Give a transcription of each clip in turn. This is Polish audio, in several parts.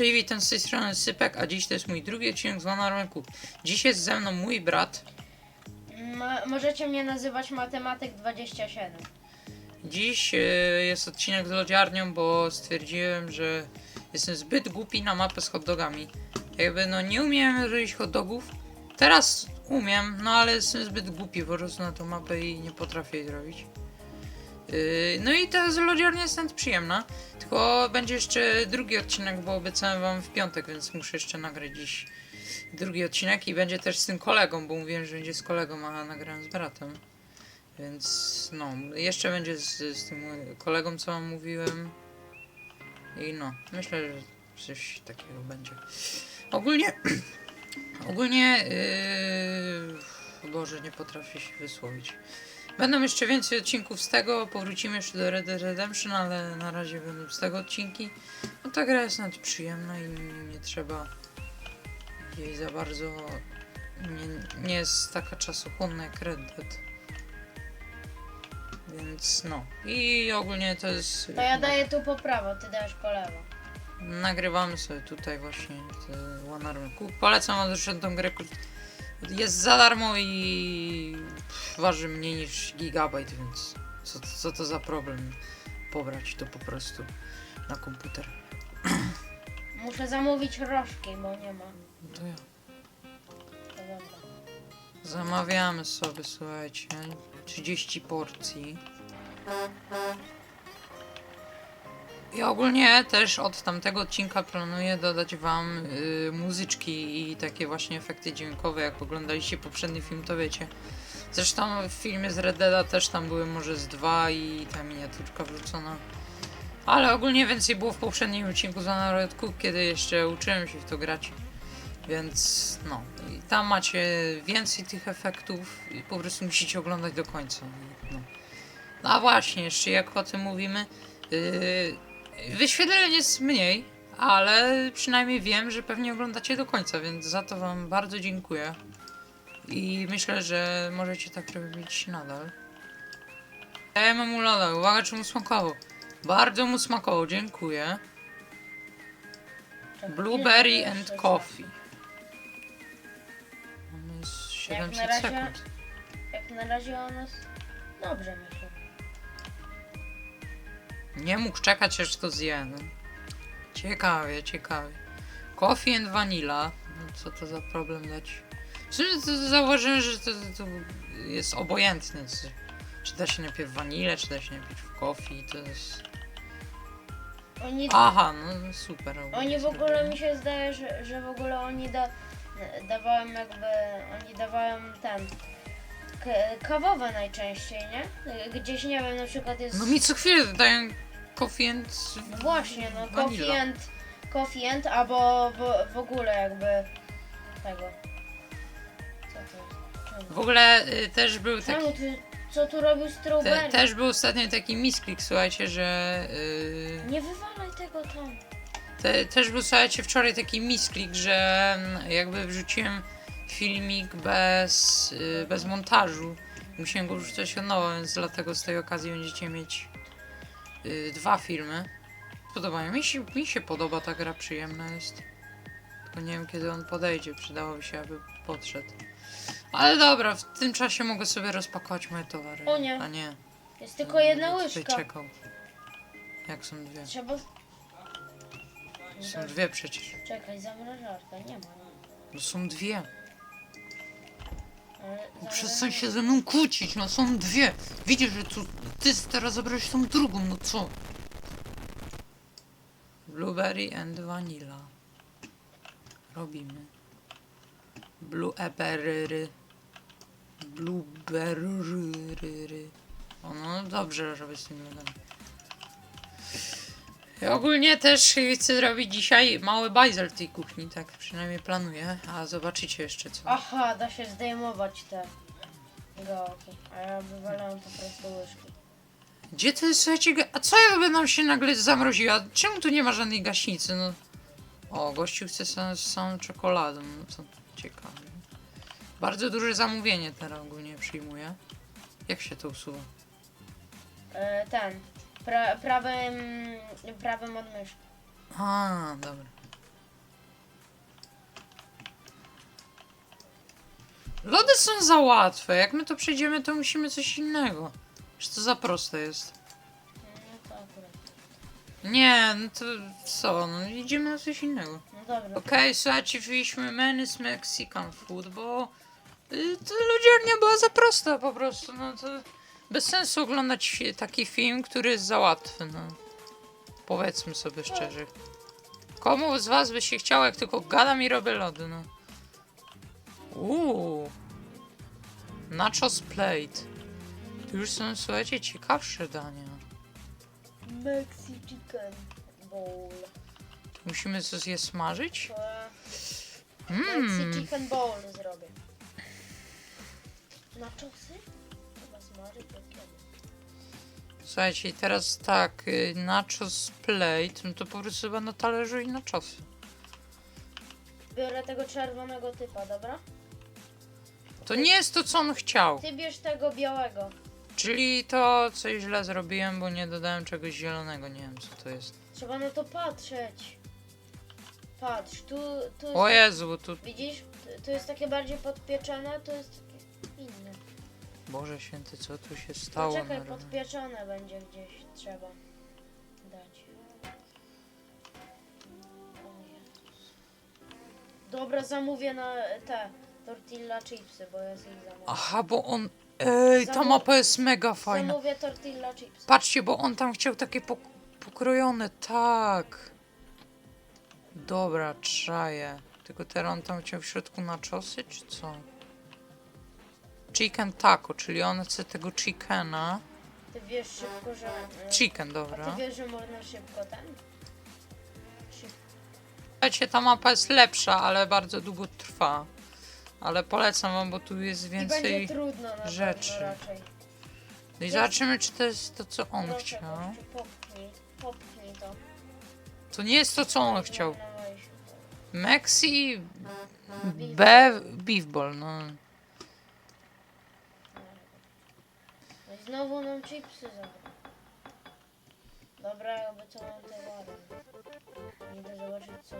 Cześć, witam z tej strony Sypek, a dziś to jest mój drugi odcinek z Cook. Dziś jest ze mną mój brat. Mo- możecie mnie nazywać matematyk 27. Dziś e, jest odcinek z lodziarnią, bo stwierdziłem, że jestem zbyt głupi na mapę z hot dogami. Jakby no nie umiem robić hot dogów. Teraz umiem, no ale jestem zbyt głupi po prostu na tą mapę i nie potrafię jej zrobić. Yy, No i ta z lodziarnia jest nawet przyjemna. Tylko będzie jeszcze drugi odcinek, bo obiecałem wam w piątek, więc muszę jeszcze nagrać dziś drugi odcinek i będzie też z tym kolegą, bo mówiłem, że będzie z kolegą, a nagrałem z bratem. Więc no, jeszcze będzie z, z tym kolegą, co wam mówiłem. I no, myślę, że coś takiego będzie. Ogólnie, ogólnie, yy, Boże, nie potrafię się wysłowić. Będą jeszcze więcej odcinków z tego, powrócimy jeszcze do Red Dead Redemption, ale na razie będą z tego odcinki. No ta gra jest nawet przyjemna i nie trzeba jej za bardzo... Nie, nie jest taka czasochłonna jak Red Dead. Więc no. I ogólnie to jest... To ja daję tu po prawo, ty dajesz po lewo. Nagrywamy sobie tutaj właśnie te One Army. Polecam wam zresztą tą grę. Jest za darmo i pff, waży mniej niż gigabajt, więc co, co to za problem pobrać to po prostu na komputer. Muszę zamówić rożki, bo nie ma. To ja. To dobra. Zamawiamy sobie, słuchajcie, 30 porcji. I ogólnie też od tamtego odcinka planuję dodać wam y, muzyczki i takie właśnie efekty dźwiękowe, jak oglądaliście poprzedni film, to wiecie. Zresztą w filmie z Red Deada też tam były może z dwa i ta miniaturka wrzucona. Ale ogólnie więcej było w poprzednim odcinku za Red Cook, kiedy jeszcze uczyłem się w to grać. Więc no, i tam macie więcej tych efektów i po prostu musicie oglądać do końca. No, no a właśnie, jeszcze jak o tym mówimy, yy, wyświetleń jest mniej, ale przynajmniej wiem, że pewnie oglądacie do końca, więc za to wam bardzo dziękuję. I myślę, że możecie tak robić nadal. Dajemy mu loda, uwaga czy mu smakowało. Bardzo mu smakowało, dziękuję. Czekaj, Blueberry and coffee. Mamy jest Jak na 700 razie- sekund. Jak na razie o nas dobrze myślę. Nie mógł czekać aż to zje. No. Ciekawie, ciekawie. Coffee and vanilla. No, co to za problem dać? Zauważyłem, że to, to jest obojętne. Czy, da się najpierw wanilę, czy da się najpierw coffee. To jest... Oni, Aha, no super. oni w ogóle mi się zdaje, że, że w ogóle oni da, dawałem jakby, oni dawałem ten kawowe najczęściej, nie? Gdzieś nie wiem, na przykład jest... No mi co chwilę dają and... No właśnie, no Vanilla. and albo w, w ogóle jakby tego. Co to? W Czemu? ogóle y, też był taki... Czemu tu, co tu robił Te, strawberry? też był ostatnio taki misklik, słuchajcie, że... y, Nie wywalaj tego tam. Te, też był, słuchajcie, wczoraj taki misklik, że mm, jakby wrzuciłem filmik bez, y, bez montażu. Musiałem go wrzucać od nowa, więc dlatego z tej okazji będziecie mieć y, dwa filmy. Podobają mi się, mi się podoba ta gra, przyjemna jest. Tylko nie wiem kiedy on podejdzie, przydałoby się, aby podszedł. Ale dobra, w tym czasie mogę sobie rozpakować moje towary. O nie. A nie. Jest tylko jedna łyżka. czekał. Jak są dwie? Trzeba... Są dwie przecież. Czekaj, zamrażarka, nie ma. No są dwie. Ale No Przestań się ze mną kłócić, no są dwie. Widzisz, że tu ty teraz zabrałeś tą drugą, no co? Blueberry and vanilla. Robimy. Blue eberry. Blueberry. O no dobrze, żeby z tym lodem. Ja ogólnie też chcę zrobić dzisiaj mały bajzel w tej kuchni, tak przynajmniej planuję, a zobaczycie jeszcze co. Aha, da się zdejmować te gałki. A ja wywalałem po prostu łyżki. Gdzie to jest, słuchajcie, ga- a co jakby nam się nagle zamroziła? Czemu tu nie ma żadnej gaśnicy, no? O, gościu chce sam, z samą czekoladą, no co ciekawe. Bardzo duże zamówienie teraz ogólnie przyjmuję. Jak się to usuwa? E, ten. Pra, prawym, prawym od myszy. A, dobra. Lody są za łatwe. Jak my to przejdziemy, to musimy coś innego. Czy to za proste jest? No nie, no to co? No idziemy na coś innego. No dobra. Okej, słuchajcie, wyjśmy Menis Mexican Food, bo y, to była za prosta po prostu, no to bez sensu oglądać taki film, który jest za łatwy, no. Powiedzmy sobie szczerze. Komu z was by się chciało, jak tylko gadam i robię lody, no. Uuu. Nachos plate. Tu już są, słuchajcie, ciekawsze dania. Mexi Chicken Bowl. Musimy coś je smażyć? To Mmm. Mexi Chicken Bowl zrobię. Na czosy? Słuchajcie, i teraz tak, y, nachos plate, no to po prostu chyba na talerzu i nachosy. Biorę tego czerwonego typa, dobra? To nie jest to, co on chciał. Ty bierz tego białego. Czyli to coś źle zrobiłem, bo nie dodałem czegoś zielonego, nie wiem co to jest. Trzeba na to patrzeć. Patrz, tu, tu jest, O Jezu, tu... widzisz? Tu, jest takie bardziej podpieczone, tu jest takie inne. Boże święty, co tu się stało? Poczekaj, na rower? podpieczone będzie gdzieś, trzeba dać. O Jezus. Dobra, zamówię na te tortilla chipsy, bo jest ich zamówię. Aha, bo on... Ej, ta Zamów- mapa jest mega fajna. Zamówię tortilla chipsy. Patrzcie, bo on tam chciał takie pok pokrojone, tak. Dobra, czaję. Tylko teraz on tam chciał w środku naczosy, czy co? Chicken taco, czyli on chce tego chickena. Ty wiesz szybko, że... Chicken, A dobra. ty wiesz, że można szybko ten? Słuchajcie, ta mapa jest lepsza, ale bardzo długo trwa. Ale polecam wam, bo tu jest I będzie więcej... trudno na rzeczy. raczej. No i zobaczymy, czy to jest to, co on Proszę, chciał. gościu, popchnij, popchnij to. To nie jest to, co on chciał. Maxi... Beef. Be... Beef ball, no. No i znowu nam chipsy zabrał. Dobra, jakby co mam towarem. Idę zobaczyć co.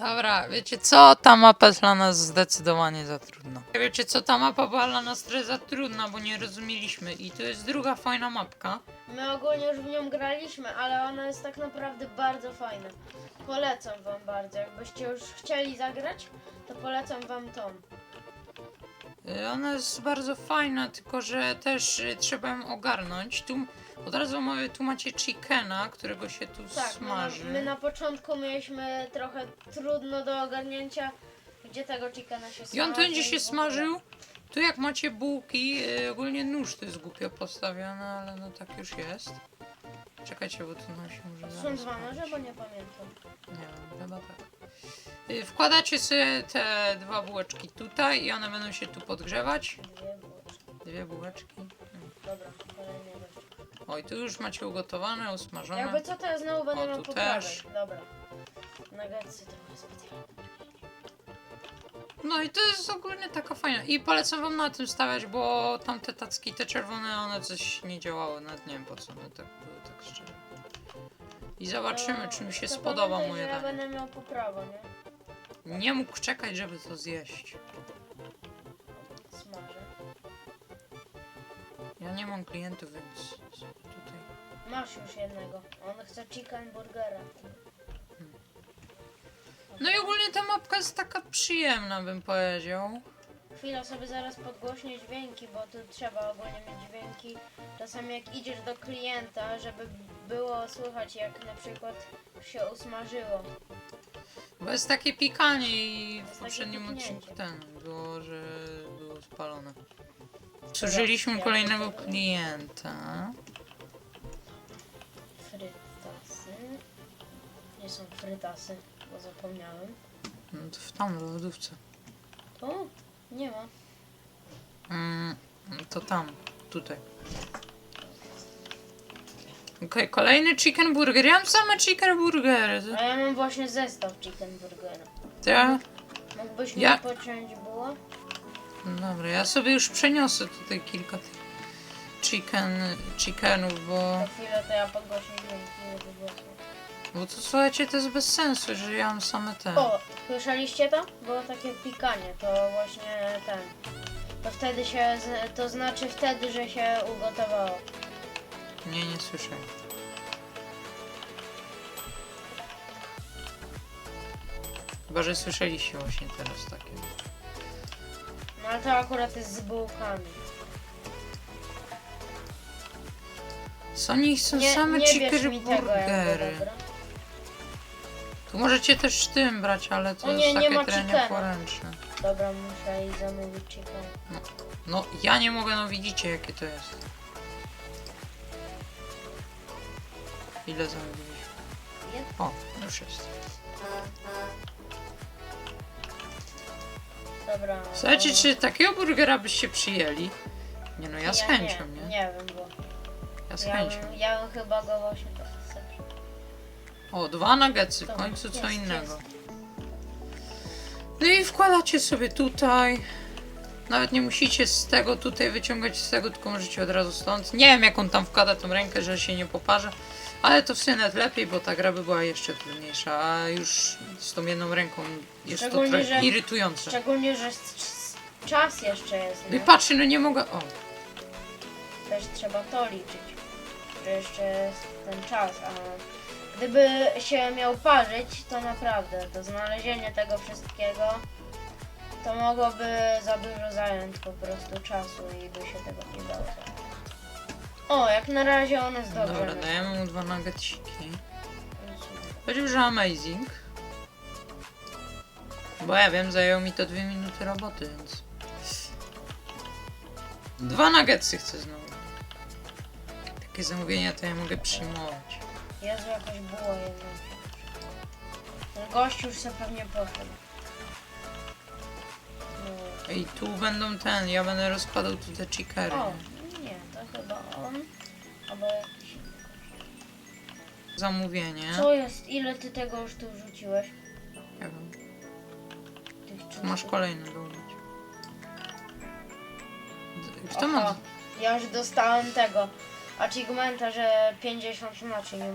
Dobra, wiecie co? Ta mapa jest dla nas zdecydowanie za trudna. Wiecie co? Ta mapa była dla nas trochę za trudna, bo nie rozumieliśmy. I to jest druga fajna mapka. My ogólnie już w nią graliśmy, ale ona jest tak naprawdę bardzo fajna. Polecam wam bardzo. Jakbyście już chcieli zagrać, to polecam wam tą. Y, Ona jest bardzo fajna, tylko że też y, trzeba ją ogarnąć. Tu od razu mówię, tu macie chickena, którego się tu Tak, my na, smaży. my na początku mieliśmy trochę trudno do ogarnięcia, gdzie tego chickena się smaży. I on będzie i się w ogóle. smażył. Tu jak macie bułki, y, ogólnie nóż to jest głupio postawiony, ale no tak już jest. Czekajcie, bo tu nam się może Są zaraz dwa noże, bo nie pamiętam. Nie wiem, chyba tak. Y, Wkładacie sobie te dwa bułeczki tutaj i one będą się tu podgrzewać. Dwie bułeczki. Dwie bułeczki. Dobra, kolejny gość. Oj, tu już macie ugotowane, usmażone. Jakby co, to ja znowu będę O, miał tu też. Dobra. Nuggetsy trochę specjalne. No i to jest ogólnie taka fajna. I polecam wam na tym stawiać, bo tamte tacki, te czerwone, one coś nie działały. Nawet nie wiem po co one tak były, tak szczerze. I zobaczymy, czy mi się to spodoba pamiętaj, moje że ja danie. będę miał poprawę, nie? Nie mógł czekać, żeby to zjeść. Smażę. Ja nie mam klientów, więc tutaj... Masz już jednego. On chce chicken burgera. No i ogólnie ta mapka jest taka przyjemna, bym powiedział. Chwila sobie zaraz podgłośnię dźwięki, bo tu trzeba ogólnie mieć dźwięki. Czasami jak idziesz do klienta, żeby było słychać jak na przykład się usmażyło. Bo jest takie pikanie i w takie poprzednim piknięcie. odcinku ten było, że było spalone. Zużyliśmy ja kolejnego klienta. Frytasy. Nie są frytasy, bo zapomniałem. No to w tam w lodówce. Tu? Nie ma. Mm, to tam, tutaj. Okej, kolejny chicken burger. Ja mam same chicken burgery. A ja mam właśnie zestaw chicken burgera. To ja, Mógłbyś Ja- mi pociąć było? dobra, ja sobie już przeniosę tutaj kilka tych chicken, chickenów, bo... Za chwilę to ja podgłośnię dźwięki, żeby było słychać. Bo to słuchajcie, to jest bez sensu, że ja mam same te. O, słyszeliście to? Było takie pikanie, to właśnie ten. To wtedy się, z- to znaczy wtedy, że się ugotowało. Nie, nie słyszę. Chyba, że słyszeliście właśnie teraz takie. No ale to akurat jest z bułkami. Co oni chcą Nie, same nie bierz mi tego burgery. dobra? Tu możecie też tym brać, ale to O nie, jest nie takie chickena. nieporęczne. Dobra, muszę i zamówić chicken. No, ja nie mogę, no widzicie jakie to jest. Ile zamówiliśmy? O, już jest. Dobra. Słuchajcie, czy takiego burgera byście przyjęli? Nie no, ja z chęcią, nie? nie? Nie wiem, bo Ja z ja chęcią. bym, ja bym chyba go właśnie tak. O, dwa nuggetsy, w Dobra, końcu co innego. No i wkładacie sobie tutaj. Nawet nie musicie z tego tutaj wyciągać z tego, tylko możecie od razu stąd. Nie wiem jak on tam wkłada tą rękę, że się nie poparze. Ale to w sumie nawet lepiej, bo ta gra by była jeszcze trudniejsza, a już z tą jedną ręką jest to trochę że- irytujące. Szczególnie, że czas jeszcze jest, No i patrzcie, no nie mogę. O, Też trzeba to liczyć, że jeszcze jest ten czas, a gdyby się miał parzyć, to naprawdę, to znalezienie tego wszystkiego, to mogłoby za dużo zająć po prostu czasu i by się tego nie dało. O, jak na razie on jest dobrze. dobra, dajemy mu dwa nuggetsiki. Powiedział, że amazing. Bo ja wiem, zajęło mi to dwie minuty roboty, więc... Dwa nuggetsy chcę znowu. Takie zamówienia to ja mogę przyjmować. Jezu, jakaś była jedna. Ten gość już sobie pewnie poszedł. No. I tu będą ten, ja będę rozkładał tu te chickery. O, nie? to chyba on. Albo jakiś inny gość. Zamówienie. Co jest? Ile ty tego już tu wrzuciłeś? Nie wiem. Tych Tu masz kolejny dołączyć. Kto ma... Aha, ja już dostałem tego achievementa, że 50 naczyń nie.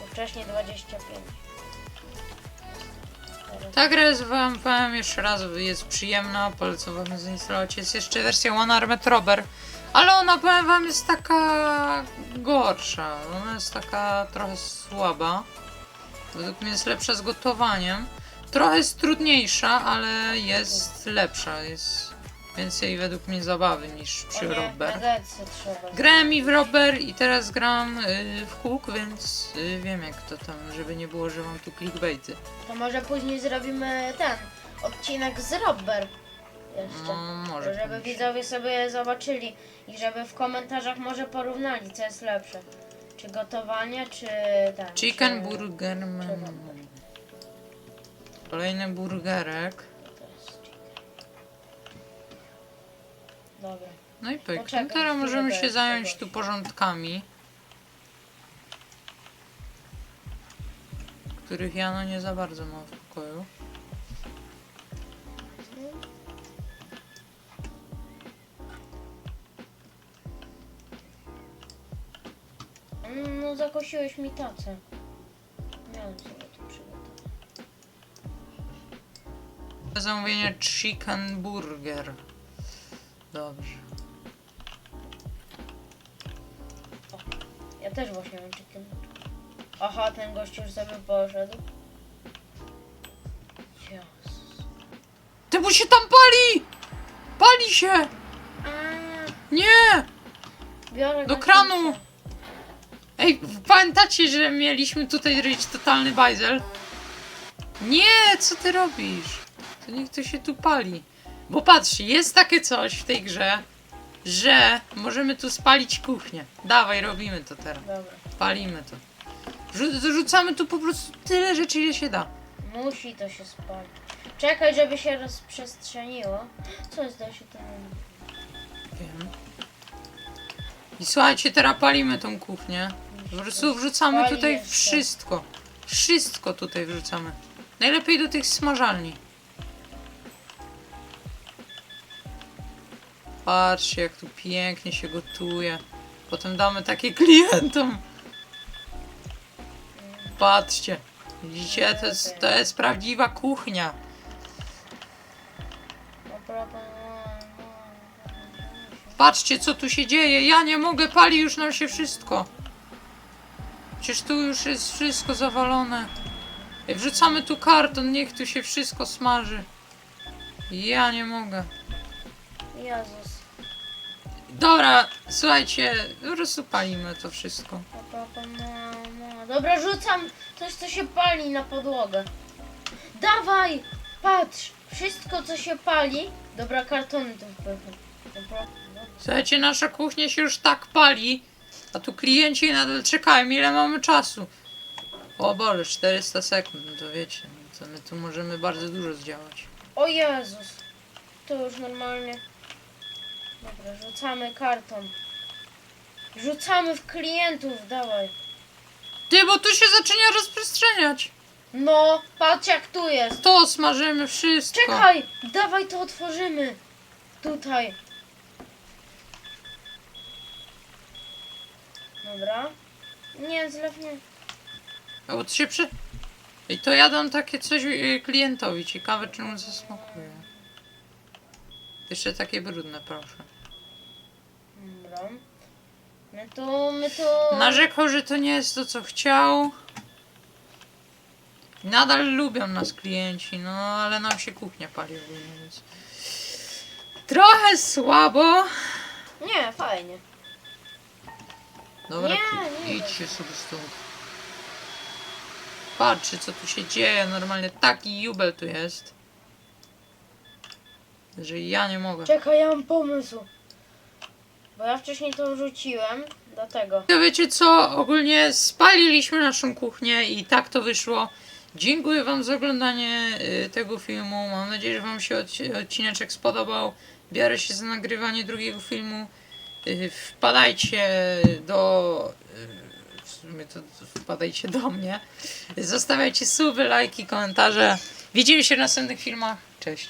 Bo Wcześniej 25. Teraz- Ta gra jest wam powiem jeszcze raz, jest przyjemna, polecam wam zainstalować. Jest jeszcze wersja One Armed Robber, ale ona powiem wam jest taka gorsza. Ona jest taka trochę słaba. Według mnie jest lepsza z gotowaniem. Trochę jest trudniejsza, ale jest lepsza. Jest więcej według mnie zabawy niż przy nie, Robber. trzeba. Grałem i w Robber i teraz gram y, w Hook, więc y, wiem jak to tam, żeby nie było, że mam tu clickbaity. To może później zrobimy ten odcinek z Robber. Jeszcze. No, może. żeby widzowie sobie zobaczyli i żeby w komentarzach może porównali, co jest lepsze. Czy gotowanie, czy ten. Chicken czy... burger. czy mm. Kolejny burgerek. Dobra. No i pyk. No Poczekaj, teraz możemy się zająć tu porządkami. Których ja no nie za bardzo mam w pokoju. Mm, No zakosiłeś mi tacę. Miałem sobie tu przygotować. Zamówienie chicken burger. Dobrze. Ja też właśnie mam chicken. Aha, ten gość już sobie poszedł. Jezus. Ty mu się tam pali! Pali się! Nie! biorę Do kranu! Ej, pamiętacie, że mieliśmy tutaj zrobić totalny bajzel? Nie, co ty robisz? To niech to się tu pali. Bo patrz, jest takie coś w tej grze, że możemy tu spalić kuchnię. Dawaj, robimy to teraz. Dobra. Palimy to. Rzu- Rzucamy tu po prostu tyle rzeczy, ile się da. Musi to się spalić. Czekaj, żeby się rozprzestrzeniło. Co jest, da się to... Wiem. I słuchajcie, teraz palimy tą kuchnię. Po prostu wrzucamy Pali tutaj jeszcze. wszystko. Wszystko tutaj wrzucamy. Najlepiej do tych smażalni. Patrzcie, jak tu pięknie się gotuje. Potem damy takie klientom. patrzcie. Widzicie, to jest, to jest prawdziwa kuchnia. Patrzcie, co tu się dzieje. Ja nie mogę, pali już nam się wszystko. Przecież tu już jest wszystko zawalone. Wrzucamy tu karton, niech tu się wszystko smaży. Ja nie mogę. Jezus. Dobra, słuchajcie, po prostu palimy to wszystko. Dobra, rzucam coś, co się pali na podłogę. Dawaj! Patrz! Wszystko, co się pali. Dobra, kartony tu wpycham. Dobra. Słuchajcie, nasza kuchnia się już tak pali, a tu klienci nadal czekają. Ile mamy czasu? O Boże, 400 sekund, no to wiecie, no to my tu możemy bardzo dużo zdziałać. O Jezus! To już normalnie. Dobra, rzucamy karton. Rzucamy w klientów, dawaj. Ty, bo tu się zaczyna rozprzestrzeniać. No, patrz jak tu jest. To smażymy wszystko. Czekaj! Dawaj to otworzymy. Tutaj. Dobra. Nie, zlew nie. A bo to się prze... I to jadą takie coś y, klientowi. Ciekawe, czy mu zasmakuje. Jeszcze takie brudne, proszę. My tu, my tu... Narzekał, że to nie jest to, co chciał. Nadal lubią nas klienci, no ale nam się kuchnia pali ogólnie, więc... Trochę słabo. Nie, fajnie. Dobra, Nie, nie. idźcie sobie stąd. Patrzcie, co tu się dzieje. Normalnie taki jubel tu jest. Że ja nie mogę. Czekaj, ja mam pomysł. Bo ja wcześniej to rzuciłem, dlatego. To wiecie co? Ogólnie spaliliśmy naszą kuchnię i tak to wyszło. Dziękuję wam za oglądanie y, tego filmu. Mam nadzieję, że wam się odci- odcineczek spodobał. Biorę się za nagrywanie drugiego filmu. Y, Wpadajcie do... y, W sumie to wpadajcie do mnie. Zostawiajcie suby, lajki, komentarze. Widzimy się w następnych filmach. Cześć.